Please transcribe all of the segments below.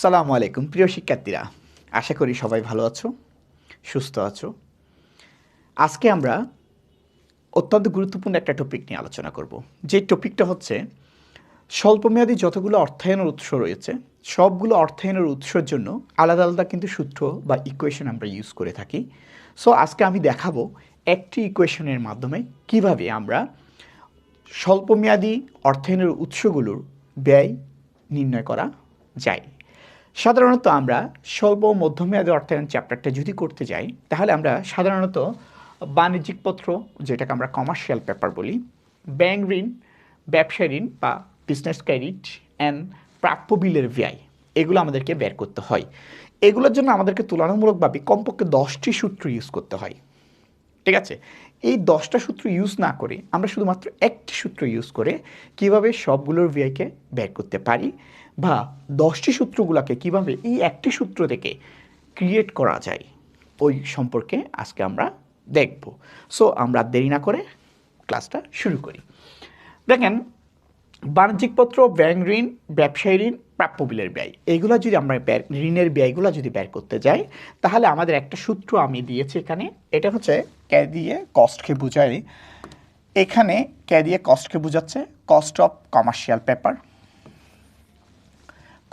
সালামু আলাইকুম, প্রিয় শিক্ষার্থীরা। আশা করি সবাই ভালো আছো, সুস্থ আছো। আজকে আমরা অত্যন্ত গুরুত্বপূর্ণ একটা টপিক নিয়ে আলোচনা করব। যে টপিকটা হচ্ছে, স্বল্পমেয়াদী যতগুলো অর্থায়নের উৎস রয়েছে, সবগুলো অর্থায়নের উৎসের জন্য আলাদা আলাদা কিন্তু সূত্র বা ইকুয়েশন আমরা ইউজ করে থাকি। সো আজকে আমি দেখাবো একটি ইকুয়েশনের মাধ্যমে কীভাবে আমরা স্বল্পমেয়াদী অর্থায়নের উৎসগুলোর ব্যয় নির্ণয় করা যায়। সাধারণত আমরা স্বল্প মধ্যমেয়াদী অর্থায়ন চ্যাপ্টারটা যদি করতে যাই, তাহলে আমরা সাধারণত বাণিজ্যিক পত্র, যেটাকে আমরা কমার্শিয়াল পেপার বলি ব্যাংক ঋণ, ব্যবসা ঋণ বা বিজনেস ক্রেডিট অ্যান্ড প্রাপ্য বিলের ব্যয়, এগুলো আমাদেরকে বের করতে হয়। এগুলোর জন্য আমাদেরকে তুলনামূলকভাবে কমপক্ষে দশটি সূত্র ইউজ করতে হয়। ঠিক আছে? এই দশটা সূত্র ইউজ না করে আমরা শুধুমাত্র একটি সূত্র ইউজ করে কীভাবে সবগুলোর ব্যয়কে বের করতে পারি বা দশটি সূত্রগুলোকে কীভাবে এই একটি সূত্র থেকে ক্রিয়েট করা যায়, ওই সম্পর্কে আজকে আমরা দেখব। সো আমরা দেরি না করে ক্লাসটা শুরু করি। দেখেন, বাণিজ্যিক পত্র ব্যাংক ঋণ, ব্যবসায়ী ঋণ, প্রাপ্য বিলের ব্যয়। এইগুলো যদি আমরা ঋণের ব্যয়গুলো যদি বের করতে যাই, তাহলে আমাদের একটা সূত্র আমি দিয়েছি এখানে। এটা হচ্ছে কে দিয়ে কস্টকে বোঝায়। এখানে কে দিয়ে কস্টকে বোঝাচ্ছে? Cost of commercial paper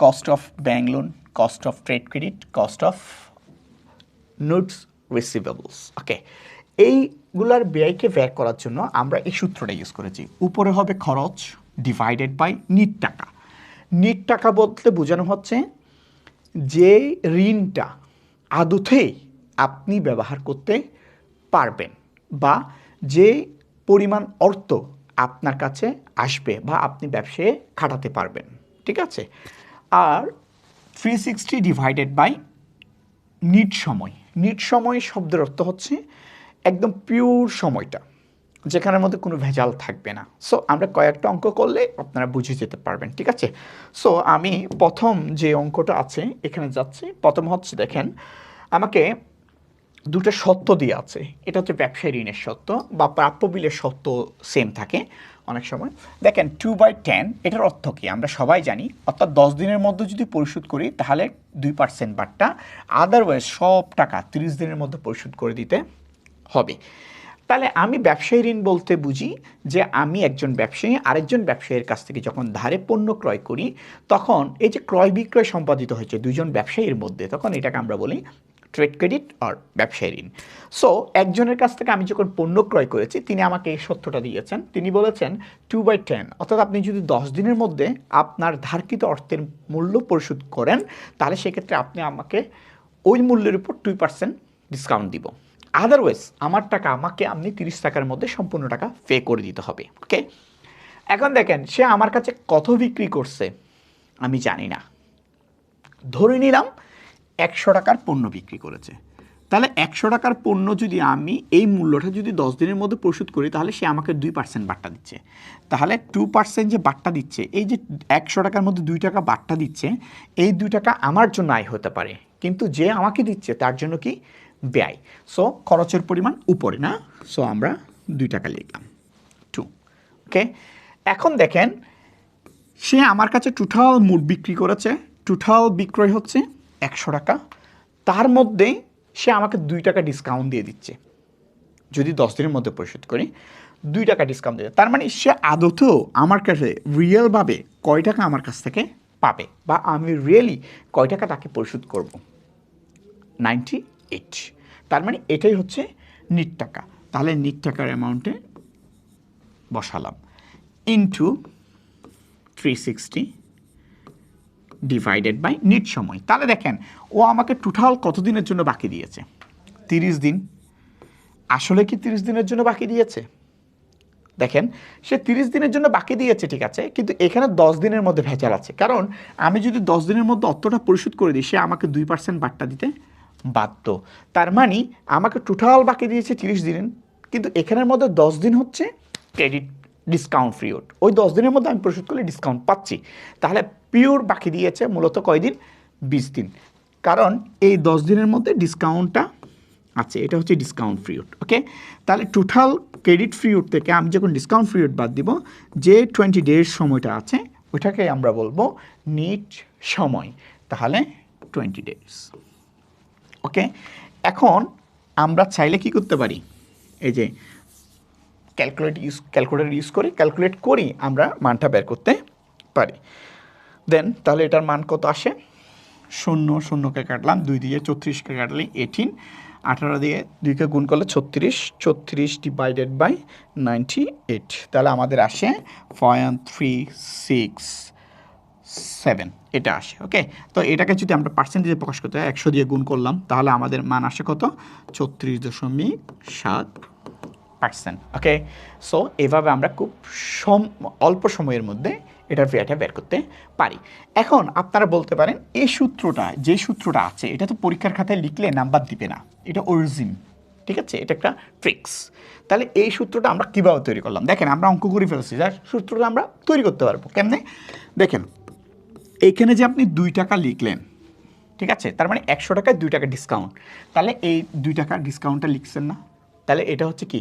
cost of bank loan cost of trade credit cost of notes receivables okay এইগুলার ব্যয়কে ব্যয় করার জন্য আমরা এই সূত্রটা ইউজ করেছি। উপরে হবে খরচ ডিভাইডেড বাই নিট টাকা। নিট টাকা বলতে বোঝানো হচ্ছে যে ঋণটা আদতেই আপনি ব্যবহার করতে পারবেন বা যে পরিমাণ অর্থ আপনার কাছে আসবে বা আপনি ব্যবসায়ে খাটাতে পারবেন। ঠিক আছে? আর three sixty divided by net সময়। নিট সময় শব্দের অর্থ হচ্ছে একদম পিওর সময়টা, যেখানের মধ্যে কোনো ভেজাল থাকবে না। সো আমরা কয়েকটা অঙ্ক করলে আপনারা বুঝে যেতে পারবেন, ঠিক আছে? সো আমি প্রথম যে অঙ্কটা আছে, এখানে যাচ্ছি। প্রথম হচ্ছে দেখেন, আমাকে দুটো সত্য দিয়ে আছে। এটা হচ্ছে ব্যবসায়ী ঋণের সত্য বা প্রাপ্য বিলের সত্য সেম থাকে। অনেক সময়। দেখেন টু বাই টেন এটার অর্থ কী? আমরা সবাই জানি, অর্থাৎ দশ দিনের মধ্যে যদি পরিশোধ করি, তাহলে দুই পার্সেন্ট বাটটা আদারওয়াইজ সব টাকা তিরিশ দিনের মধ্যে পরিশোধ করে দিতে হবে। তাহলে আমি ব্যবসায়ী ঋণ বলতে বুঝি যে, আমি একজন ব্যবসায়ী, আরেকজন ব্যবসায়ীর কাছ থেকে যখন ধারে পণ্য ক্রয় করি, তখন এই যে ক্রয় বিক্রয় সম্পাদিত হয়েছে দুজন ব্যবসায়ীর মধ্যে, তখন এটাকে আমরা বলি ট্রেড ক্রেডিট আর ব্যবসায়ী ঋণ। সো একজনের কাছ থেকে আমি যখন পণ্য ক্রয় করেছি, তিনি আমাকে এই সত্যটা দিয়েছেন। তিনি বলেছেন টু বাই টেন অর্থাৎ আপনি যদি দশ দিনের মধ্যে আপনার ধারকৃত অর্থের মূল্য পরিশোধ করেন, তাহলে সেক্ষেত্রে আপনি আমাকে ওই মূল্যের উপর টু পার্সেন্ট ডিসকাউন্ট দিব। আদারওয়াইজ আমার টাকা আমাকে আপনি তিরিশ টাকার মধ্যে সম্পূর্ণ টাকা পে করে দিতে হবে। ওকে এখন দেখেন, সে আমার কাছে কত বিক্রি করছে, আমি জানি না। ধরে নিলাম একশো টাকার পণ্য বিক্রি করেছে। তাহলে একশো টাকার পণ্য যদি আমি এই মূল্যটা যদি দশ দিনের মধ্যে পরিশোধ করি, তাহলে সে আমাকে দুই পার্সেন্ট বাট্টা দিচ্ছে। তাহলে টু পার্সেন্ট যে বাট্টা দিচ্ছে, এই যে একশো টাকার মধ্যে দুই টাকা বাট্টা দিচ্ছে, এই দুই টাকা আমার জন্য আয় হতে পারে। কিন্তু যে আমাকে দিচ্ছে, তার জন্য কি? ব্যয়। সো খরচের পরিমাণ উপরে, না? সো আমরা দুই টাকা লিখলাম। টু ওকে এখন দেখেন, সে আমার কাছে টোটাল মুড বিক্রি করেছে। টোটাল বিক্রয় হচ্ছে একশো টাকা। তার মধ্যে সে আমাকে দুই টাকা ডিসকাউন্ট দিয়ে দিচ্ছে। যদি দশ দিনের মধ্যে পরিশোধ করি, দুই টাকা ডিসকাউন্ট দেবে তার মানে সে আদতেও আমার কাছে রিয়েলভাবে কয় টাকা আমার কাছ থেকে পাবে বা আমি রিয়েলি কয় টাকা তাকে পরিশোধ করব? নাইনটি এইট তার মানে এটাই হচ্ছে নিট টাকা। তাহলে নিট টাকার অ্যামাউন্টে বসালাম। Into three sixty divided by net সময়। তাহলে দেখেন, ও আমাকে টোটাল কত দিনের জন্য বাকি দিয়েছে? তিরিশ দিন। আসলে কি তিরিশ দিনের জন্য বাকি দিয়েছে? দেখেন, সে তিরিশ দিনের জন্য বাকি দিয়েছে, ঠিক আছে, কিন্তু এখানে দশ দিনের মধ্যে ভেজাল আছে। কারণ আমি যদি দশ দিনের মধ্যে অর্থটা পরিশোধ করে দিই, সে আমাকে দুই পার্সেন্ট বাট্টা দিতে বাধ্য। তার মানে আমাকে টোটাল বাকি দিয়েছে তিরিশ দিনের কিন্তু এখানের মধ্যে দশ দিন হচ্ছে ক্রেডিট ডিসকাউন্ট ফ্রিওড ওই দশ দিনের মধ্যে আমি পরিশোধ করলে ডিসকাউন্ট পাচ্ছি। তাহলে পিওর বাকি দিয়েছে মূলত কয়দিন? বিশ দিন। কারণ এই দশ দিনের মধ্যে ডিসকাউন্টটা আছে। এটা হচ্ছে ডিসকাউন্ট ফ্রিউড ওকে? তাহলে টোটাল ক্রেডিট ফ্রিউড থেকে আমি যখন ডিসকাউন্ট ফ্রিউড বাদ দিব, যে টোয়েন্টি ডেজ সময়টা আছে, ওইটাকে আমরা বলব নিট সময়। তাহলে টোয়েন্টি ডেজ ওকে? এখন আমরা চাইলে কি করতে পারি? এই যে ক্যালকুলেট ইউজ ক্যালকুলেটর ইউজ করি ক্যালকুলেট করি আমরা মানটা বের করতে পারি। দেন, তাহলে এটার মান কত আসে? শূন্য, শূন্যকে কাটলাম, দুই দিয়ে চৌত্রিশকে কাটলে এইটিন আঠারো দিয়ে দুইকে গুণ করলে ছত্রিশ ছত্রিশ ডিভাইডেড বাই নাইনটি এইট তাহলে আমাদের আসে পয়েন্ট থ্রি সিক্স সেভেন এটা আসে ওকে তো এটাকে যদি আমরা পার্সেন্টেজে প্রকাশ করতে হয়, একশো দিয়ে গুণ করলাম, তাহলে আমাদের মান আসে কত? ছত্রিশ দশমিক সাত পার্সেন্ট ওকে সো এভাবে আমরা খুব সম, অল্প সময়ের মধ্যে এটার ভ্যাটা বের করতে পারি। এখন আপনারা বলতে পারেন এই সূত্রটা, যে সূত্রটা আছে, এটা তো পরীক্ষার খাতায় লিখলে নাম্বার দিবে না। এটা অরিজিন ঠিক আছে? এটা একটা ট্রিক্স তাহলে এই সূত্রটা আমরা কীভাবে তৈরি করলাম? দেখেন, আমরা অঙ্ক করে ফেলছি। যার সূত্রটা আমরা তৈরি করতে পারব। কেমনে? দেখেন এইখানে যে আপনি দুই টাকা লিখলেন, ঠিক আছে? তার মানে একশো টাকায় দুই টাকা ডিসকাউন্ট তাহলে এই দুই টাকার ডিসকাউন্টটা লিখছেন না। তাহলে এটা হচ্ছে কি?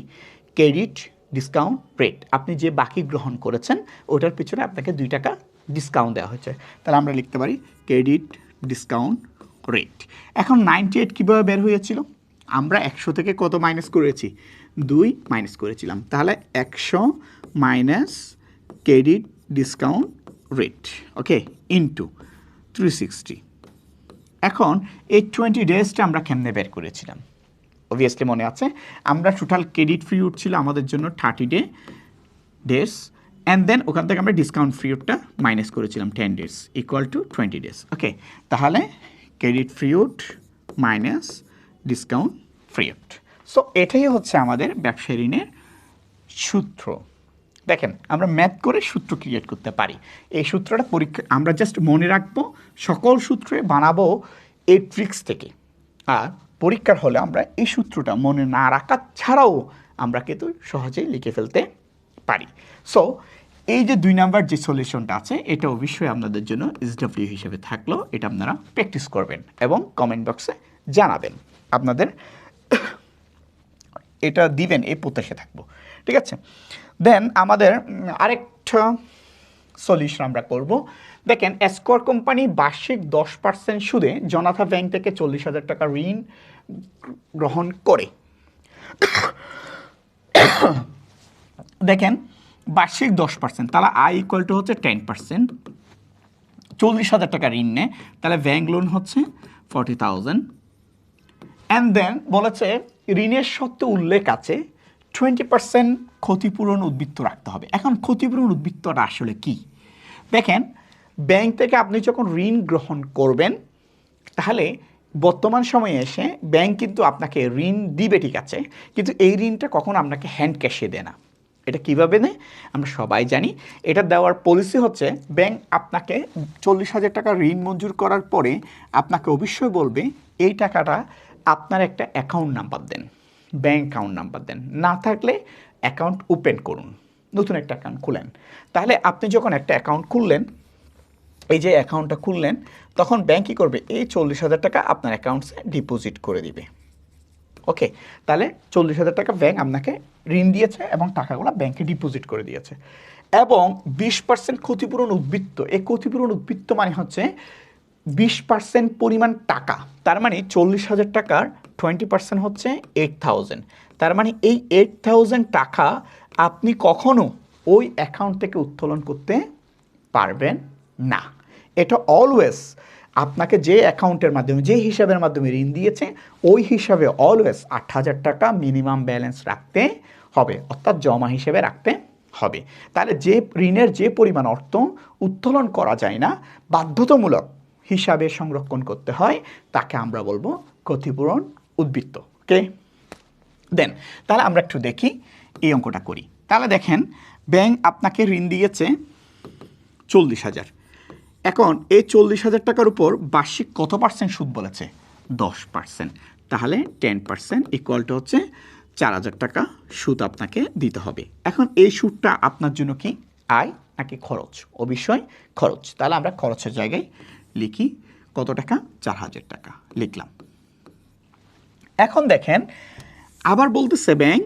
ক্রেডিট ডিসকাউন্ট রেট আপনি যে বাকি গ্রহণ করেছেন, ওটার পিছনে আপনাকে দুই টাকা ডিসকাউন্ট দেওয়া হয়েছে। তাহলে আমরা লিখতে পারি ক্রেডিট ডিসকাউন্ট রেট এখন নাইনটি এইট কীভাবে বের হয়েছিল? আমরা একশো থেকে কত মাইনাস করেছি? দুই মাইনাস করেছিলাম। তাহলে একশো minus credit discount rate okay into three sixty এখন এই টোয়েন্টি ডেজটা আমরা কেমনে বের করেছিলাম? অবভিয়াসলি মনে আছে। আমরা টোটাল ক্রেডিট ফ্রি উঠছিল আমাদের জন্য thirty day days and then ওখান থেকে আমরা ডিসকাউন্ট ফ্রিউটটা মাইনাস করেছিলাম ten days equal to twenty days okay তাহলে ক্রেডিট ফ্রিউট মাইনাস ডিসকাউন্ট ফ্রিউট সো এটাই হচ্ছে আমাদের ব্যবসায়ী ঋণের সূত্র। দেখেন, আমরা ম্যাথ করে সূত্র ক্রিয়েট করতে পারি। এই সূত্রটা পরীক্ষা, আমরা জাস্ট মনে রাখব, সকল সূত্রে বানাবো এই ট্রিক্স থেকে। আর পরীক্ষার হলে আমরা এই সূত্রটা মনে না রাখা ছাড়াও আমরা কিন্তু সহজেই লিখে ফেলতে পারি। সো এই যে দুই নাম্বার যে সলিউশনটা আছে, এটা অবশ্যই আপনাদের জন্য এসডব্লিউ হিসেবে থাকল। এটা আপনারা প্র্যাকটিস করবেন এবং কমেন্ট বক্সে জানাবেন। আপনাদের এটা দিবেন, এই প্রত্যাশা থাকব। ঠিক আছে? দেন আমাদের আরেকটা সলিউশন আমরা করব। দেখেন এসকোয়ার কোম্পানি বার্ষিক দশ পার্সেন্ট সুদে জনাথা ব্যাংক থেকে চল্লিশ হাজার টাকা ঋণ গ্রহণ করে। দেখেন, বার্ষিক দশ পার্সেন্ট তাহলে আই ইকুয়াল টু হচ্ছে টেন পার্সেন্ট চল্লিশ হাজার টাকা ঋণ নেয় তাহলে ব্যাংক লোন হচ্ছে ফর্টি থাউজেন্ড অ্যান্ড দেন বলেছে, ঋণের সত্ত্বে উল্লেখ আছে টোয়েন্টি পার্সেন্ট ক্ষতিপূরণ উদ্বৃত্ত রাখতে হবে। এখন ক্ষতিপূরণ উদ্বৃত্তটা আসলে কি? দেখেন, ব্যাংক থেকে আপনি যখন ঋণ গ্রহণ করবেন, তাহলে বর্তমান সময়ে এসে ব্যাংক কিন্তু আপনাকে ঋণ দিবে ঠিক আছে, কিন্তু এই ঋণটা কখনো আপনাকে হ্যান্ড ক্যাশে দেয় না। এটা কীভাবে নেয় আমরা সবাই জানি। এটা দেওয়ার পলিসি হচ্ছে, ব্যাংক আপনাকে চল্লিশ হাজার টাকা ঋণ মঞ্জুর করার পরে আপনাকে অবশ্যই বলবে, এই টাকাটা আপনার একটা অ্যাকাউন্ট নাম্বার দেন। ব্যাংক অ্যাকাউন্ট নাম্বার দেন। না থাকলে অ্যাকাউন্ট ওপেন করুন। নতুন একটা অ্যাকাউন্ট খুলেন। তাহলে আপনি যখন একটা অ্যাকাউন্ট খুললেন, এই যে অ্যাকাউন্টটা খুললেন, তখন ব্যাংক কী করবে? এই চল্লিশ হাজার টাকা আপনার অ্যাকাউন্টসে ডিপোজিট করে দিবে। ওকে তাহলে চল্লিশ হাজার টাকা ব্যাঙ্ক আপনাকে ঋণ দিয়েছে এবং টাকাগুলো ব্যাংকে ডিপোজিট করে দিয়েছে। এবং বিশ পার্সেন্ট ক্ষতিপূরণ উদ্বৃত্ত। এই ক্ষতিপূরণ উদ্বৃত্ত মানে হচ্ছে বিশ পার্সেন্ট পরিমাণ টাকা। তার মানে চল্লিশ হাজার টাকার টোয়েন্টি পার্সেন্ট হচ্ছে এইট থাউজেন্ড তার মানে এই এইট থাউজেন্ড টাকা আপনি কখনো ওই অ্যাকাউন্ট থেকে উত্তোলন করতে পারবেন না। এটা অলওয়েজ আপনাকে যে অ্যাকাউন্টের মাধ্যমে, যে হিসাবের মাধ্যমে ঋণ দিয়েছে, ওই হিসাবে অলওয়েজ আট হাজার টাকা মিনিমাম ব্যালেন্স রাখতে হবে, অর্থাৎ জমা হিসেবে রাখতে হবে। তাহলে যে ঋণের যে পরিমাণ অর্থ উত্তোলন করা যায় না, বাধ্যতামূলক হিসাবে সংরক্ষণ করতে হয়, তাকে আমরা বলব ক্ষতিপূরণ উদ্বৃত্ত ওকে দেন তাহলে আমরা একটু দেখি এই অঙ্কটা করি। তাহলে দেখেন ব্যাংক আপনাকে ঋণ দিয়েছে চল্লিশ হাজার। এখন এই চল্লিশ হাজার টাকার উপর বার্ষিক কত পার্সেন্ট সুদ বলেছে? দশ পার্সেন্ট তাহলে টেন পার্সেন্ট ইকুয়াল টু হচ্ছে চার হাজার টাকা সুদ আপনাকে দিতে হবে। এখন এই সুদটা আপনার জন্য কি? আয় নাকি খরচ? অবশ্যই খরচ। তাহলে আমরা খরচের জায়গায় লিখি, কত টাকা? চার হাজার টাকা। লিখলাম। এখন দেখেন, আবার বলতেছে ব্যাংক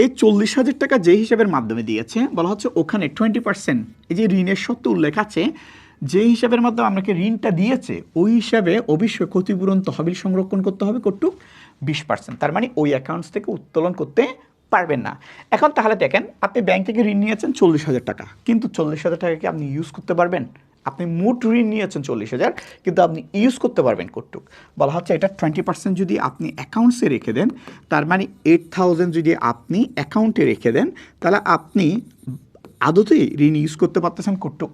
এই চল্লিশ হাজার টাকা যে হিসাবের মাধ্যমে দিয়েছে, বলা হচ্ছে ওখানে টোয়েন্টি পার্সেন্ট এই যে ঋণের সত্ত্বে উল্লেখ আছে যে হিসাবের মাধ্যমে আপনাকে ঋণটা দিয়েছে, ওই হিসাবে অবশ্যই ক্ষতিপূরণ, তহবিল সংরক্ষণ করতে হবে কটুক বিশ পার্সেন্ট তার মানে ওই অ্যাকাউন্টস থেকে উত্তোলন করতে পারবেন না। এখন তাহলে দেখেন, আপনি ব্যাংক থেকে ঋণ নিয়েছেন চল্লিশ হাজার টাকা। কিন্তু চল্লিশ হাজার টাকা কি আপনি ইউজ করতে পারবেন? আপনি মোট ঋণ নিয়েছেন চল্লিশ হাজার, কিন্তু আপনি ইউজ করতে পারবেন কটুক বলা হচ্ছে এটা টোয়েন্টি পার্সেন্ট যদি আপনি অ্যাকাউন্টসে রেখে দেন, তার মানে এইট থাউজেন্ড যদি আপনি অ্যাকাউন্টে রেখে দেন, তাহলে আপনি আদতেই ঋণ ইউজ করতে পারতেছেন কটুক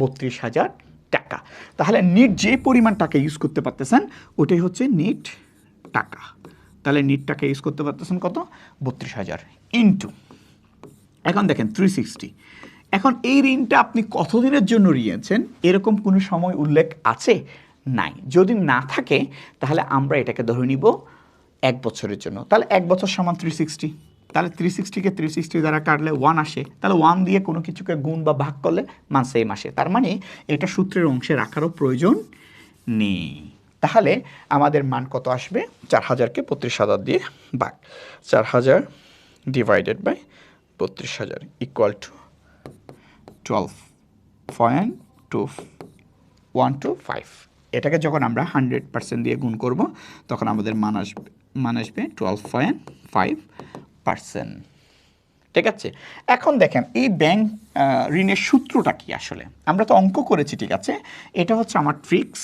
বত্রিশ হাজার টাকা। তাহলে নিট যে পরিমাণ টাকা ইউজ করতে পারতেছেন, ওটাই হচ্ছে নিট টাকা। তাহলে নিট টাকা ইউজ করতে পারতেছেন কত? বত্রিশ হাজার ইন্টু এখন দেখেন থ্রি সিক্সটি এখন এই ঋণটা আপনি কতদিনের জন্য নিয়েছেন এরকম কোনো সময় উল্লেখ আছে? নাই। যদি না থাকে, তাহলে আমরা এটাকে ধরে নিব এক বছরের জন্য। তাহলে এক বছর সমান থ্রি সিক্সটি তাহলে থ্রি সিক্সটিকে থ্রি সিক্সটি দ্বারা কাটলে ওয়ান আসে। তাহলে ওয়ান দিয়ে কোনো কিছুকে গুণ বা ভাগ করলে মান সেম আসে। তার মানে এটা সূত্রের অংশে রাখারও প্রয়োজন নেই। তাহলে আমাদের মান কত আসবে? চার হাজারকে বত্রিশ হাজার দিয়ে ভাগ। চার হাজার ডিভাইডেড বাই বত্রিশ হাজার equal to twelve point two one two five এটাকে যখন আমরা হান্ড্রেড পার্সেন্ট দিয়ে গুণ করব, তখন আমাদের মান আসবে মান আসবে টুয়েলভ পয়েন্ট ফাইভ পার্সেন্ট ঠিক আছে? এখন দেখেন, এই ব্যাংক ঋণের সূত্রটা কি আসলে? আমরা তো অঙ্ক করেছি, ঠিক আছে? এটা হচ্ছে আমার ট্রিক্স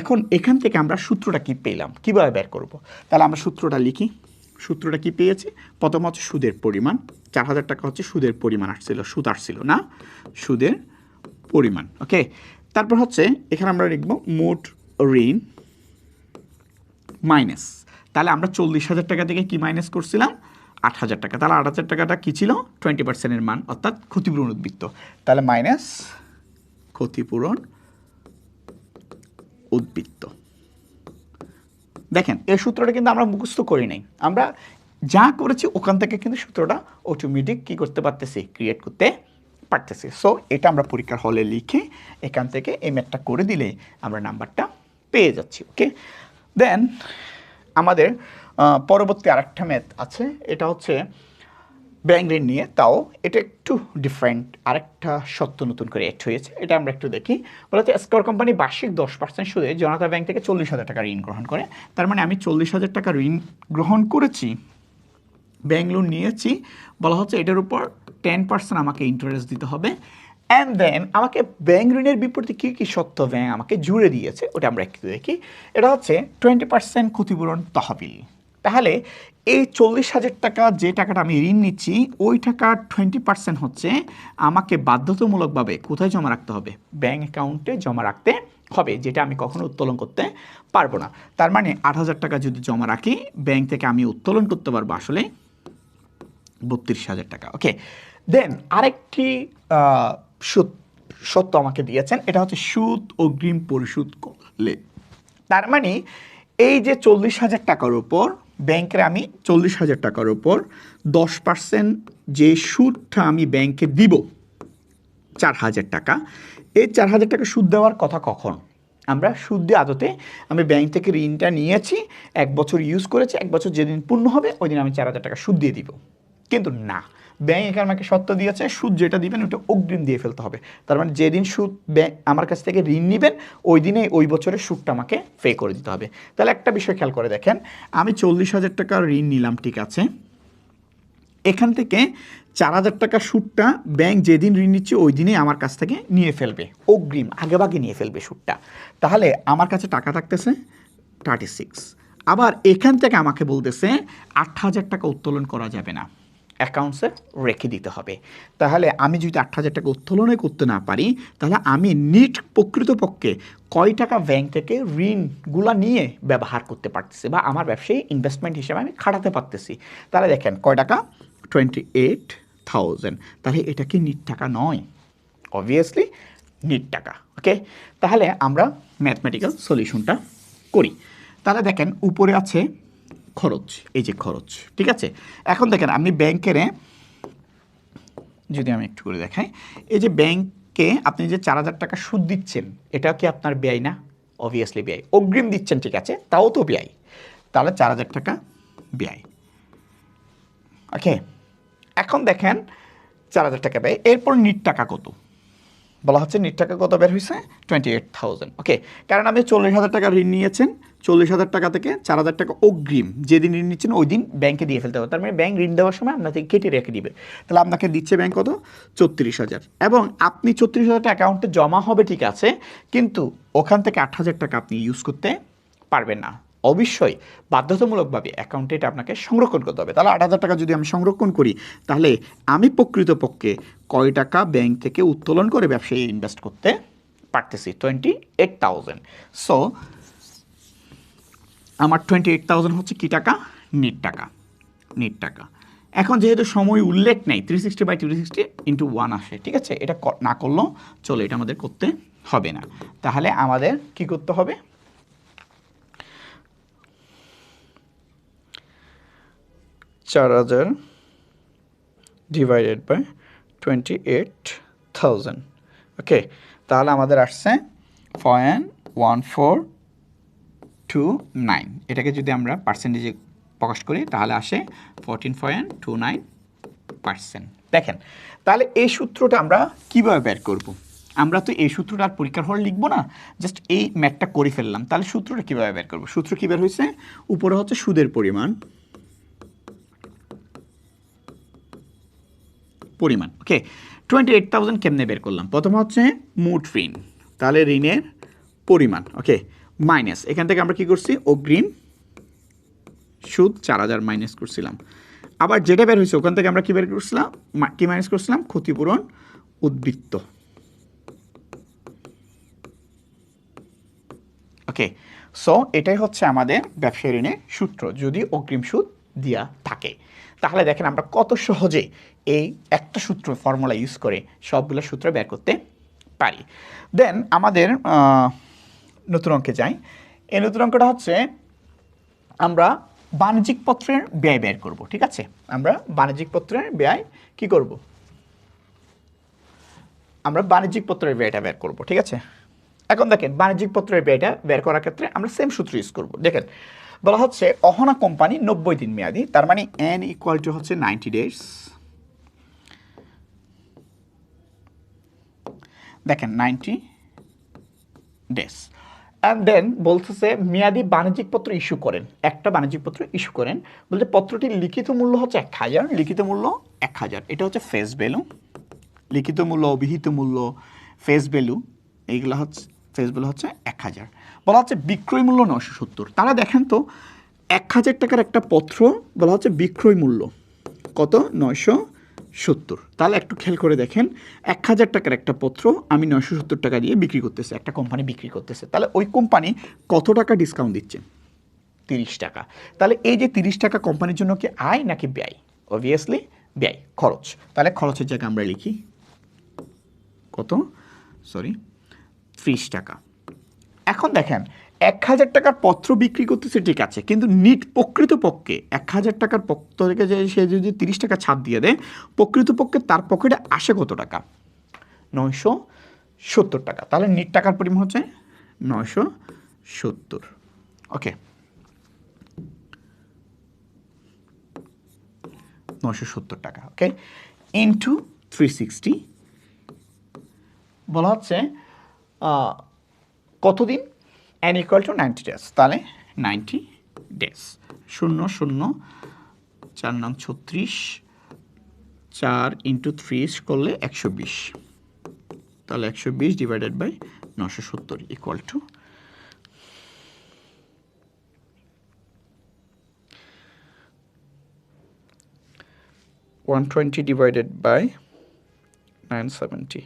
এখন এখান থেকে আমরা সূত্রটা কি পেলাম? কীভাবে বের করব? তাহলে আমরা সূত্রটা লিখি। সূত্রটা কি পেয়েছি? প্রথম হচ্ছে সুদের পরিমাণ। চার হাজার টাকা হচ্ছে সুদের পরিমাণ আসছিল, সুদ আসছিল, না? সুদের পরিমাণ, ওকে? তারপর হচ্ছে, এখানে আমরা লিখব মোট ঋণ মাইনাস। তাহলে আমরা চল্লিশ হাজার টাকা থেকে কি মাইনাস করছিলাম? আট হাজার টাকা। তাহলে আট হাজার টাকাটা কী ছিল? টোয়েন্টি পার্সেন্টের মান, অর্থাৎ ক্ষতিপূরণ উদ্বৃত্ত। তাহলে মাইনাস ক্ষতিপূরণ উদ্বৃত্ত। দেখেন, এই সূত্রটা কিন্তু আমরা মুখস্থ করি নাই। আমরা যা করেছি ওখান থেকে কিন্তু সূত্রটা অটোমেটিক কী করতে পারতেছি ক্রিয়েট করতে পারতেছি। সো এটা আমরা পরীক্ষার হলে লিখে এখান থেকে এই ম্যাথটা করে দিলে আমরা নাম্বারটা পেয়ে যাচ্ছি ওকে দেন আমাদের পরবর্তী আরেকটা ম্যাথ আছে। এটা হচ্ছে ব্যাংক ঋণ নিয়ে, তাও এটা একটু ডিফারেন্ট আরেকটা সত্য নতুন করে এড হয়েছে। এটা আমরা একটু দেখি। বলা হচ্ছে স্কোর কোম্পানি বার্ষিক দশ পার্সেন্ট সুদে জনতা ব্যাংক থেকে চল্লিশ হাজার টাকা ঋণ গ্রহণ করে। তার মানে আমি চল্লিশ হাজার টাকা ঋণ গ্রহণ করেছি, ব্যাংক লোন নিয়েছি, বলা হচ্ছে এটার উপর টেন পার্সেন্ট আমাকে ইন্টারেস্ট দিতে হবে। অ্যান্ড দেন আমাকে ব্যাংক ঋণের বিপরীতে কী কী সত্য ব্যাংক আমাকে জুড়ে দিয়েছে, ওটা আমরা একটু দেখি। এটা হচ্ছে টোয়েন্টি পার্সেন্ট ক্ষতিপূরণ তহবিল। তাহলে এই চল্লিশ হাজার টাকা যে টাকাটা আমি ঋণ নিচ্ছি, ওই টাকার টোয়েন্টি পার্সেন্ট হচ্ছে আমাকে বাধ্যতামূলকভাবে কোথায় জমা রাখতে হবে? ব্যাংক অ্যাকাউন্টে জমা রাখতে হবে, যেটা আমি কখনো উত্তোলন করতে পারব না। তার মানে আট হাজার টাকা যদি জমা রাখি ব্যাংক থেকে আমি উত্তোলন করতে পারব আসলে বত্রিশ হাজার টাকা ওকে দেন আরেকটি সূত- সত্য আমাকে দিয়েছেন, এটা হচ্ছে সুদ, অগ্রিম পরিশোধ করলে। তার মানে এই যে চল্লিশ হাজার টাকার উপর ব্যাংকের আমি চল্লিশ হাজার টাকার ওপর দশ পার্সেন্ট যে সুদটা আমি ব্যাংকে দিব, চার হাজার টাকা। এই চার হাজার টাকা সুদ দেওয়ার কথা কখন? আমরা সুদ দিয়ে আদতে আমি ব্যাংক থেকে ঋণটা নিয়েছি, এক বছর ইউজ করেছি, এক বছর যেদিন পূর্ণ হবে, ওই দিন আমি চার হাজার টাকা সুদ দিয়ে দিব। কিন্তু না। ব্যাংক এখানে আমাকে সত্য দিয়েছে, সুদ যেটা দিবেন ওটা অগ্রিম দিয়ে ফেলতে হবে। তার মানে যেদিন সুদ ব্যাংক আমার কাছ থেকে ঋণ নেবেন, ওই দিনে ওই বছরের সুদটা আমাকে পে করে দিতে হবে। তাহলে একটা বিষয় খেয়াল করে দেখেন, আমি চল্লিশ হাজার টাকা ঋণ নিলাম, ঠিক আছে? এখান থেকে চার হাজার টাকা সুদটা ব্যাংক যেদিন ঋণ নিচ্ছে, ওই দিনেই আমার কাছ থেকে নিয়ে ফেলবে। অগ্রিম, আগেভাগে নিয়ে ফেলবে সুদটা। তাহলে আমার কাছে টাকা থাকতেছে থার্টি সিক্স আবার এখান থেকে আমাকে বলতেছে, আট হাজার টাকা উত্তোলন করা যাবে না। অ্যাকাউন্টসে রেখে দিতে হবে। তাহলে আমি যদি আট হাজার টাকা উত্তোলনই করতে না পারি, তাহলে আমি নিট প্রকৃতপক্ষে কয় টাকা ব্যাংক থেকে ঋণগুলা নিয়ে ব্যবহার করতে পারতেছি বা আমার ব্যবসায়ী ইনভেস্টমেন্ট হিসেবে আমি খাটাতে পারতেছি। তাহলে দেখেন, কয় টাকা? টোয়েন্টি এইট থাউজেন্ড তাহলে এটা কি নিট টাকা নয়? অবভিয়াসলি নিট টাকা ওকে তাহলে আমরা ম্যাথমেটিক্যাল সলিউশনটা করি। তাহলে দেখেন, উপরে আছে খরচ, এই যে খরচ, ঠিক আছে? এখন দেখেন, আপনি ব্যাংকের যদি আমি একটু করে দেখাই, এই যে ব্যাংকে আপনি যে চার হাজার টাকা সুদ দিচ্ছেন, এটা কি আপনার ব্যয় না? অবভিয়াসলি ব্যয়। অগ্রিম দিচ্ছেন, ঠিক আছে? তাও তো ব্যয়। তাহলে চার হাজার টাকা ব্যয়। ওকে এখন দেখেন, চার হাজার টাকা ব্যয়। এরপর নিট টাকা কত? বলা হচ্ছে নিট টাকা কত বের হয়েছে টোয়েন্টি এইট থাউজেন্ড ওকে কারণ আপনি চল্লিশ হাজার টাকা ঋণ নিয়েছেন, চল্লিশ হাজার টাকা থেকে চার হাজার টাকা অগ্রিম। যেদিন ঋণ নিচ্ছেন, ওই দিন ব্যাংকে দিয়ে ফেলতে হবে। তার মানে ব্যাংক ঋণ দেওয়ার সময় আপনাকে কেটে রেখে দিবে। তাহলে আপনাকে দিচ্ছে ব্যাংক কত? চৌত্রিশ হাজার। এবং আপনি চৌত্রিশ হাজার টাকা অ্যাকাউন্টে জমা হবে, ঠিক আছে, কিন্তু ওখান থেকে আট হাজার টাকা আপনি ইউজ করতে পারবেন না। অবশ্যই বাধ্যতামূলকভাবে অ্যাকাউন্টে এটা আপনাকে সংরক্ষণ করতে হবে। তাহলে আট হাজার টাকা যদি আমি সংরক্ষণ করি, তাহলে আমি প্রকৃতপক্ষে কয় টাকা ব্যাংক থেকে উত্তোলন করে ব্যবসায়ী ইনভেস্ট করতে পারতেছি? টোয়েন্টি এইট থাউজেন্ড সো আমার টোয়েন্টি এইট থাউজেন্ড হচ্ছে কী টাকা? নিট টাকা। নিট টাকা। এখন যেহেতু সময় উল্লেখ নেই three sixty by three sixty into one আসে, ঠিক আছে? এটা না করলেও চলো, এটা আমাদের করতে হবে না। তাহলে আমাদের কি করতে হবে? চার হাজার divided by twenty eight thousand okay তাহলে আমাদের আসছে point one four two nine এটাকে যদি আমরা পার্সেন্টেজে প্রকাশ করি, তাহলে আসে fourteen point two nine percent দেখেন, তাহলে এই সূত্রটা আমরা কীভাবে বের করব? আমরা তো এই সূত্রটা আর পরীক্ষার হল লিখব না জাস্ট এই ম্যাথটা করে ফেললাম। তাহলে সূত্রটা কীভাবে বের করব? সূত্র কী বের হয়েছে? উপরে হচ্ছে সুদের পরিমাণ। পরিমাণ ওকে টোয়েন্টি এইট থাউজেন্ড কেমনে বের করলাম? প্রথম হচ্ছে মোট ঋণ, তাহলে ঋণের পরিমাণ ওকে মাইনাস এখান থেকে আমরা কি করছি? অগ্রিম সুদ চার হাজার মাইনাস করছিলাম। আবার যেটা বের হয়েছে, ওখান থেকে আমরা কী বের করছিলাম? কি মাইনাস করছিলাম? ক্ষতিপূরণ উদ্বৃত্ত। ওকে সো এটাই হচ্ছে আমাদের ব্যবসায়ী ঋণের সূত্র, যদি অগ্রিম সুদ দেওয়া থাকে। তাহলে দেখেন আমরা কত সহজে এই একটা সূত্র ফর্মুলা ইউজ করে সবগুলো সূত্র বের করতে পারি। দেন আমাদের নতুন অঙ্কে যাই। এই নতুন অঙ্কটা হচ্ছে আমরা বাণিজ্যিক পত্রের ব্যয় বের করব, ঠিক আছে? আমরা বাণিজ্যিক পত্রের ব্যয় কি করব? আমরা বাণিজ্যিক পত্রের ব্যয়টা বের করব, ঠিক আছে? এখন দেখেন, বাণিজ্যিক পত্রের ব্যয়টা বের করার ক্ষেত্রে আমরা সেম সূত্র ইউজ করব। দেখেন, বলা হচ্ছে অহনা কোম্পানি নব্বই দিন মেয়াদি, তার মানে এন ইকুয়াল টু হচ্ছে নাইনটি ডেজ দেখেন নাইনটি ডেজ অ্যান্ড দেন বলতেছে, মেয়াদি বাণিজ্যিক পত্র ইস্যু করেন। একটা বাণিজ্যিক পত্র ইস্যু করেন। বলতে পত্রটির লিখিত মূল্য হচ্ছে এক হাজার। লিখিত মূল্য এক হাজার। এটা হচ্ছে ফেস ভ্যালু লিখিত মূল্য, অভিহিত মূল্য ফেস ভ্যালু এইগুলো হচ্ছে ফেস ভ্যালু হচ্ছে এক হাজার। বলা হচ্ছে বিক্রয় মূল্য নশো সত্তর। তারা দেখেন তো, এক হাজার টাকার একটা পত্র বলা হচ্ছে বিক্রয় মূল্য। কত? নয়শো সত্তর। তাহলে একটু খেয়াল করে দেখেন, এক হাজার টাকার একটা পত্র আমি নয়শো সত্তর টাকা দিয়ে বিক্রি করতেছে, একটা কোম্পানি বিক্রি করতেছে। তাহলে ওই কোম্পানি কত টাকা ডিসকাউন্ট দিচ্ছে? তিরিশ টাকা। তাহলে এই যে তিরিশ টাকা কোম্পানির জন্য কি আয় নাকি ব্যয়? অবভিয়াসলি ব্যয়, খরচ। তাহলে খরচের জায়গায় আমরা লিখি, কত? সরি ত্রিশ টাকা। এখন দেখেন এক হাজার টাকার পত্র বিক্রি করতেছে, ঠিক আছে, কিন্তু নিট প্রকৃতপক্ষে এক হাজার টাকার পত্র থেকে যে সে যদি তিরিশ টাকা ছাড় দিয়ে দেয়, প্রকৃতপক্ষে তার পকেটে আসে কত টাকা? নয়শো সত্তর টাকা। তাহলে নিট টাকার পরিমাণ হচ্ছে নয়শো সত্তর। ওকে। নশো সত্তর টাকা, ওকে? Into three sixty. বলা হচ্ছে কতদিন? N equal to ninety days তাহলে নাইনটি ডেজ শূন্য শূন্য, চার নং ছত্রিশ, চার ইন্টু ত্রিশ করলে একশো বিশ। তাহলে একশো বিশ ডিভাইডেড বাই নশো সত্তর equal to one twenty divided by nine seventy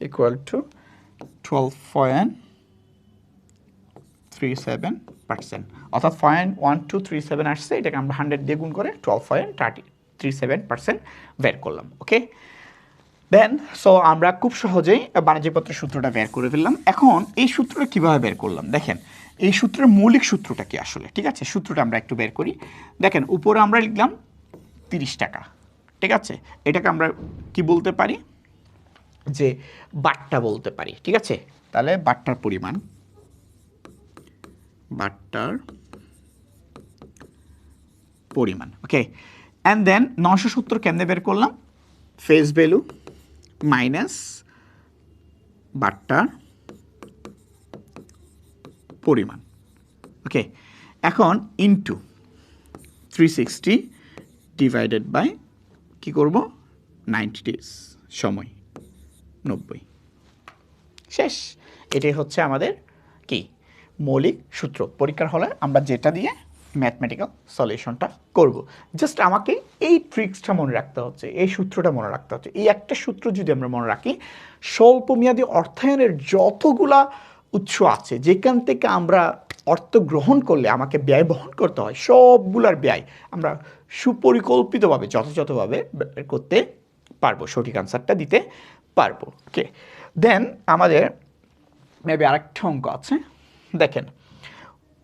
equal to twelve point three seven percent অর্থাৎ point one two three seven আসছে, এটাকে আমরা হান্ড্রেড দিয়ে গুণ করে twelve point thirty three seven percent বের করলাম ওকে দেন সো আমরা খুব সহজেই বাণিজ্যপত্রের সূত্রটা বের করে ফেললাম। এখন এই সূত্রটা কীভাবে বের করলাম? দেখেন, এই সূত্রের মৌলিক সূত্রটা কি আসলে? ঠিক আছে, সূত্রটা আমরা একটু বের করি। দেখেন, উপরে আমরা লিখলাম তিরিশ টাকা, ঠিক আছে? এটাকে আমরা কি বলতে পারি? যে বাট্টা বলতে পারি, ঠিক আছে? তাহলে বাট্টার পরিমাণ বাট্টার পরিমাণ ওকে অ্যান্ড দেন নশো সত্তর কেমনে বের করলাম? ফেস ভ্যালু মাইনাস বাট্টার পরিমাণ ওকে এখন into three sixty divided by কী করব? নাইনটি ডেজ সময় নব্বই। শেষ এটাই হচ্ছে আমাদের মৌলিক সূত্র। পরীক্ষার হলে আমরা যেটা দিয়ে ম্যাথমেটিক্যাল সলিউশনটা করব। জাস্ট আমাকে এই ট্রিক্সটা মনে রাখতে হচ্ছে, এই সূত্রটা মনে রাখতে হচ্ছে। এই একটা সূত্র যদি আমরা মনে রাখি, স্বল্পমেয়াদী অর্থায়নের যতগুলা উৎস আছে, যেখান থেকে আমরা অর্থ গ্রহণ করলে, আমাকে ব্যয় বহন করতে হয়, সবগুলার ব্যয় আমরা সুপরিকল্পিতভাবে, যথাযথভাবে করতে পারব, সঠিক আনসারটা দিতে পারব। ওকে দেন আমাদের মেবি আরেকটা অঙ্ক আছে। দেখেন,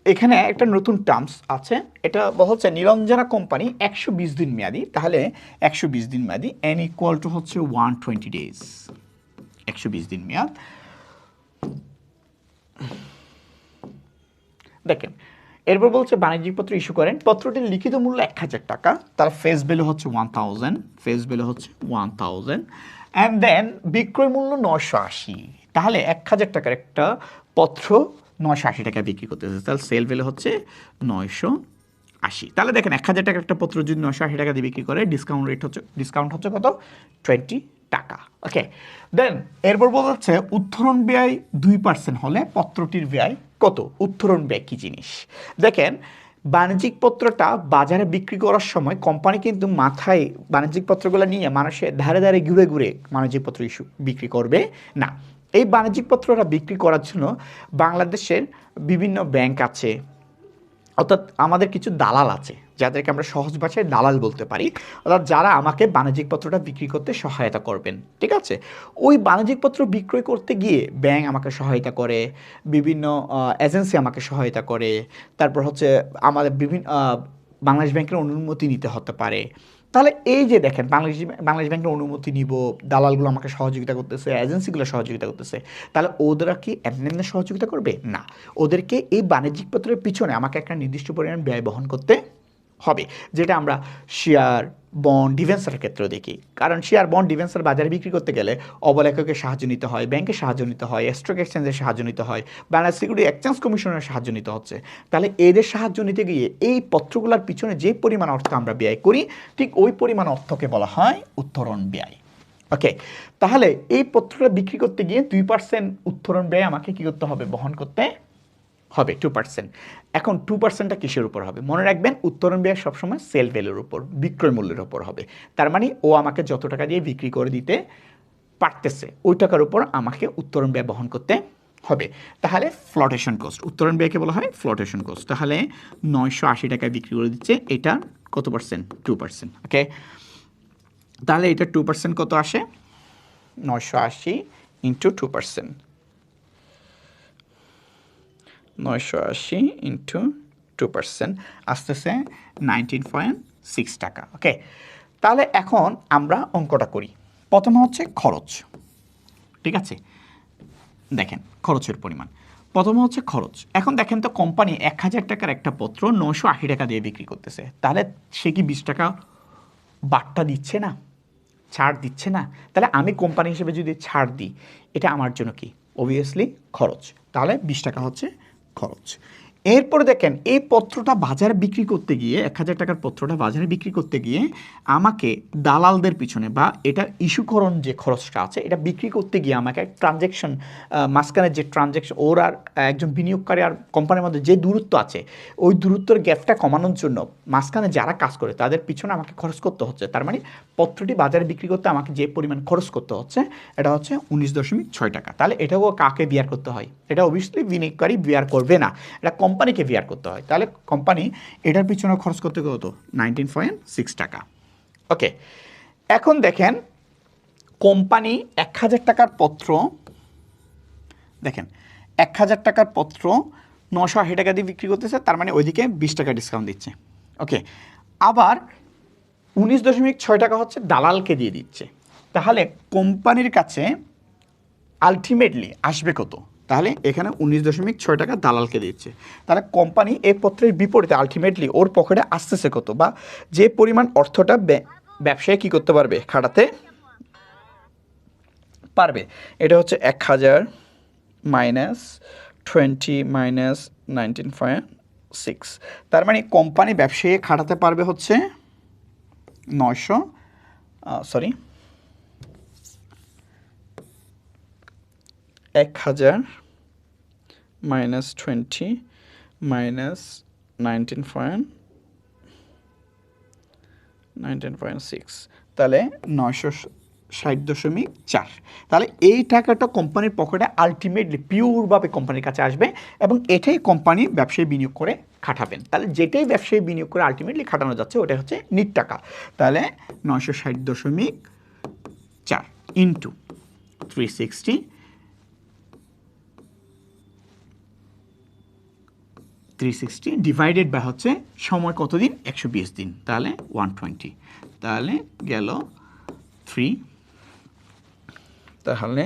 এখানে একটা নতুন টার্মস আছে। এটা হচ্ছে নিরঞ্জনা কোম্পানি একশো বিশ দিন মেয়াদি। তাহলে একশো বিশ দিন মেয়াদি এন ইকুয়াল টু হচ্ছে ওয়ান টোয়েন্টি ডেজ একশো বিশ দিন মেয়াদ। দেখেন, এরপর বলছে বাণিজ্যিক পত্র ইস্যু করেন। পত্রটির লিখিত মূল্য এক হাজার টাকা। তার ফেস ভ্যালু হচ্ছে ওয়ান থাউজেন্ড ফেস ভ্যালু হচ্ছে ওয়ান থাউজেন্ড অ্যান্ড দেন বিক্রয় মূল্য নশো আশি। তাহলে এক হাজার টাকার একটা পত্র নশো আশি টাকা বিক্রি করতেছে। তাহলে সেল ভ্যালু হচ্ছে নয়শো আশি। তাহলে দেখেন, এক হাজার টাকার একটা পত্র যদি নশো আশি টাকা দিয়ে বিক্রি করে ডিসকাউন্ট রেট হচ্ছে ডিসকাউন্ট হচ্ছে কত? টোয়েন্টি টাকা। ওকে দেন এরপর বলা হচ্ছে উত্তরণ ব্যয় দুই পার্সেন্ট হলে পত্রটির ব্যয় কত? উত্তরণ ব্যয় কী জিনিস? দেখেন, বাণিজ্যিক পত্রটা বাজারে বিক্রি করার সময় কোম্পানি কিন্তু মাথায় বাণিজ্যিক পত্রগুলো নিয়ে মানুষের ধারে ধারে ঘুরে ঘুরে বাণিজ্যিক পত্র ইস্যু বিক্রি করবে না। এই বাণিজ্যিক পত্রটা বিক্রি করার জন্য বাংলাদেশের বিভিন্ন ব্যাংক আছে, অর্থাৎ আমাদের কিছু দালাল আছে, যাদেরকে আমরা সহজ ভাষায় দালাল বলতে পারি, অর্থাৎ যারা আমাকে বাণিজ্যিক পত্রটা বিক্রি করতে সহায়তা করবেন, ঠিক আছে? ওই বাণিজ্যিক পত্র বিক্রয় করতে গিয়ে ব্যাংক আমাকে সহায়তা করে, বিভিন্ন এজেন্সি আমাকে সহায়তা করে, তারপর হচ্ছে আমাদের বিভিন্ন বাংলাদেশ ব্যাংকের অনুমতি নিতে হতে পারে তাহলে এই যে দেখেন, বাংলাদেশ বাংলাদেশ ব্যাংকের অনুমতি নিব, দালালগুলো আমাকে সহযোগিতা করতেছে, এজেন্সিগুলো সহযোগিতা করতেছে, তাহলে ওদেরা কি এমনি সহযোগিতা করবে? না। ওদেরকে এই বাণিজ্যিক পত্রের পিছনে আমাকে একটা নির্দিষ্ট পরিমাণ ব্যয় বহন করতে হবে, যেটা আমরা শেয়ার বন্ড ডিভেন্সারের ক্ষেত্রে দেখি। কারণ শেয়ার বন্ড ডিভেন্সার বাজারে বিক্রি করতে গেলে অবলেখকের সাহায্য নিতে হয় ব্যাংকের সাহায্য নিতে হয় স্টক এক্সচেঞ্জের সাহায্য নিতে হয় বাংলাদেশ সিকিউরিটি এক্সচেঞ্জ কমিশনের সাহায্য নিতে হচ্ছে। তাহলে এদের সাহায্য নিতে গিয়ে এই পত্রগুলোর পিছনে যে পরিমাণ অর্থ আমরা ব্যয় করি, ঠিক ওই পরিমাণ অর্থকে বলা হয় উত্তরণ ব্যয়। ওকে তাহলে এই পত্রটা বিক্রি করতে গিয়ে দুই পার্সেন্ট উত্তরণ ব্যয় আমাকে কী করতে হবে? বহন করতে হবে টু পার্সেন্ট এখন টু পার্সেন্টটা কিসের উপর হবে? মনে রাখবেন, উত্তরণ ব্যয় সবসময় সেল ভ্যালুর উপর, বিক্রয় মূল্যের উপর হবে। তার মানে ও আমাকে যত টাকা দিয়ে বিক্রি করে দিতে পারতেছে, ওই টাকার উপর আমাকে উত্তরণ ব্যয় বহন করতে হবে। তাহলে ফ্লটেশন কস্ট উত্তরণ ব্যয়কে বলা হয় ফ্লটেশন কস্ট তাহলে নয়শো আশি টাকায় বিক্রি করে দিচ্ছে, এটা কত পার্সেন্ট টু পার্সেন্ট ওকে তাহলে এটা টু পার্সেন্ট কত আসে? নয়শো আশি ইন্টু টু পার্সেন্ট নয়শো আশি ইন্টু টু পার্সেন্ট আসতেছে নাইনটিন পয়েন্ট সিক্স টাকা ওকে তাহলে এখন আমরা অঙ্কটা করি। প্রথমে হচ্ছে খরচ, ঠিক আছে? দেখেন, খরচের পরিমাণ। প্রথমে হচ্ছে খরচ। এখন দেখেন তো কোম্পানি এক হাজার টাকার একটা পত্র নশো আশি টাকা দিয়ে বিক্রি করতেছে। তাহলে সে কি বিশ টাকা বাট্টা দিচ্ছে না? ছাড় দিচ্ছে না? তাহলে আমি কোম্পানি হিসেবে যদি ছাড় দিই, এটা আমার জন্য কি? অবভিয়াসলি খরচ। তাহলে বিশ টাকা হচ্ছে খরচ এরপরে দেখেন, এই পত্রটা বাজারে বিক্রি করতে গিয়ে, এক হাজার টাকার পত্রটা বাজারে বিক্রি করতে গিয়ে আমাকে দালালদের পিছনে বা এটা ইস্যুকরণ যে খরচটা আছে, এটা বিক্রি করতে গিয়ে আমাকে ট্রানজ্যাকশন মাঝখানে যে ট্রানজ্যাকশন ওর আর একজন বিনিয়োগকারী আর কোম্পানির মধ্যে যে দূরত্ব আছে, ওই দূরত্বের গ্যাপটা কমানোর জন্য মাঝখানে যারা কাজ করে, তাদের পিছনে আমাকে খরচ করতে হচ্ছে। তার মানে পত্রটি বাজারে বিক্রি করতে আমাকে যে পরিমাণ খরচ করতে হচ্ছে, এটা হচ্ছে উনিশ দশমিক ছয় টাকা। তাহলে এটাও কাকে বিয়ার করতে হয়? এটা অবভিয়াসলি বিনিয়োগকারী বিয়ার করবে না। এটা কোম্পানিকে বিয়ার করতে হয়। তাহলে কোম্পানি এটার পিছনে খরচ করতে কত? নাইনটিন পয়েন্ট সিক্স টাকা। ওকে এখন দেখেন কোম্পানি এক হাজার টাকার পত্র, দেখেন এক হাজার টাকার পত্র নশো আশি টাকা দিয়ে বিক্রি করতেছে, তার মানে ওইদিকে বিশ টাকা ডিসকাউন্ট দিচ্ছে। ওকে আবার উনিশ দশমিক ছয় টাকা হচ্ছে দালালকে দিয়ে দিচ্ছে। তাহলে কোম্পানির কাছে আলটিমেটলি আসবে কত? তাহলে এখানে উনিশ দশমিক ছয় টাকা দালালকে দিচ্ছে। তাহলে কোম্পানি এই পত্রের বিপরীতে আলটিমেটলি ওর পকেটে আসতেছে কত? বা যে পরিমাণ অর্থটা ব্য- ব্যবসায়ী কী করতে পারবে? খাটাতে পারবে। এটা হচ্ছে এক হাজার minus twenty minus nineteen point six. তার মানে কোম্পানি ব্যবসায়ী খাটাতে পারবে হচ্ছে নয়শো সরি এক হাজার minus twenty minus nineteen point nineteen point six তাহলে নয়শো ষাট দশমিক চার। তাহলে এই টাকাটা কোম্পানির পকেটে আলটিমেটলি পিওরভাবে কোম্পানির কাছে আসবে এবং এটাই কোম্পানি ব্যবসায়ী বিনিয়োগ করে খাটাবেন। তাহলে যেটাই ব্যবসায়ী বিনিয়োগ করে আলটিমেটলি খাটানো যাচ্ছে ওটা হচ্ছে নিট টাকা। তাহলে নয়শো ষাট দশমিক চার into three sixty three sixty divided by হচ্ছে সময় কত দিন একশো বিশ দিন। তাহলে ওয়ান টোয়েন্টি তাহলে গেল থ্রি তাহলে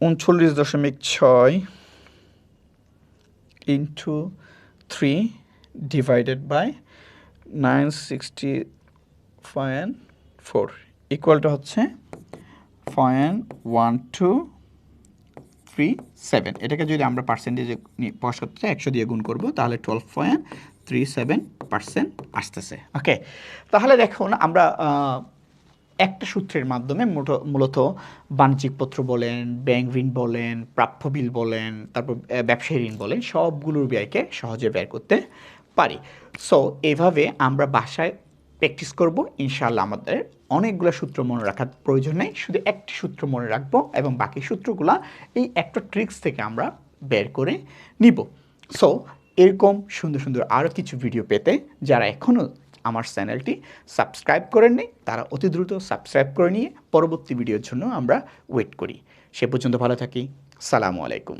উনচল্লিশ দশমিক ছয় into three divided by nine sixty point four ইকুয়ালটা হচ্ছে point one two three seven এটাকে যদি আমরা পার্সেন্টেজে প্রকাশ করতে চাই, একশো দিয়ে গুণ করব, তাহলে twelve point three seven percent আসতেছে। ওকে তাহলে দেখুন, আমরা একটা সূত্রের মাধ্যমে মূলত বাণিজ্যিক পত্র বলেন ব্যাংক ঋণ বলেন, প্রাপ্য বিল বলেন, তারপর ব্যবসায়ী ঋণ বলেন, সবগুলোর ব্যয়কে সহজে ব্যয় করতে পারি। সো এভাবে আমরা বাসায় প্র্যাকটিস করব, ইনশাআল্লাহ আমাদের অনেকগুলো সূত্র মনে রাখার প্রয়োজন নেই। শুধু একটি সূত্র মনে রাখব এবং বাকি সূত্রগুলা এই একটা ট্রিক্স থেকে আমরা বের করে নিব। সো এরকম সুন্দর সুন্দর আরও কিছু ভিডিও পেতে যারা এখনও আমার চ্যানেলটি সাবস্ক্রাইব করেননি, তারা অতি দ্রুত সাবস্ক্রাইব করে নিয়ে পরবর্তী ভিডিওর জন্য আমরা ওয়েট করি। সে পর্যন্ত ভালো থাকি। সালামু আলাইকুম।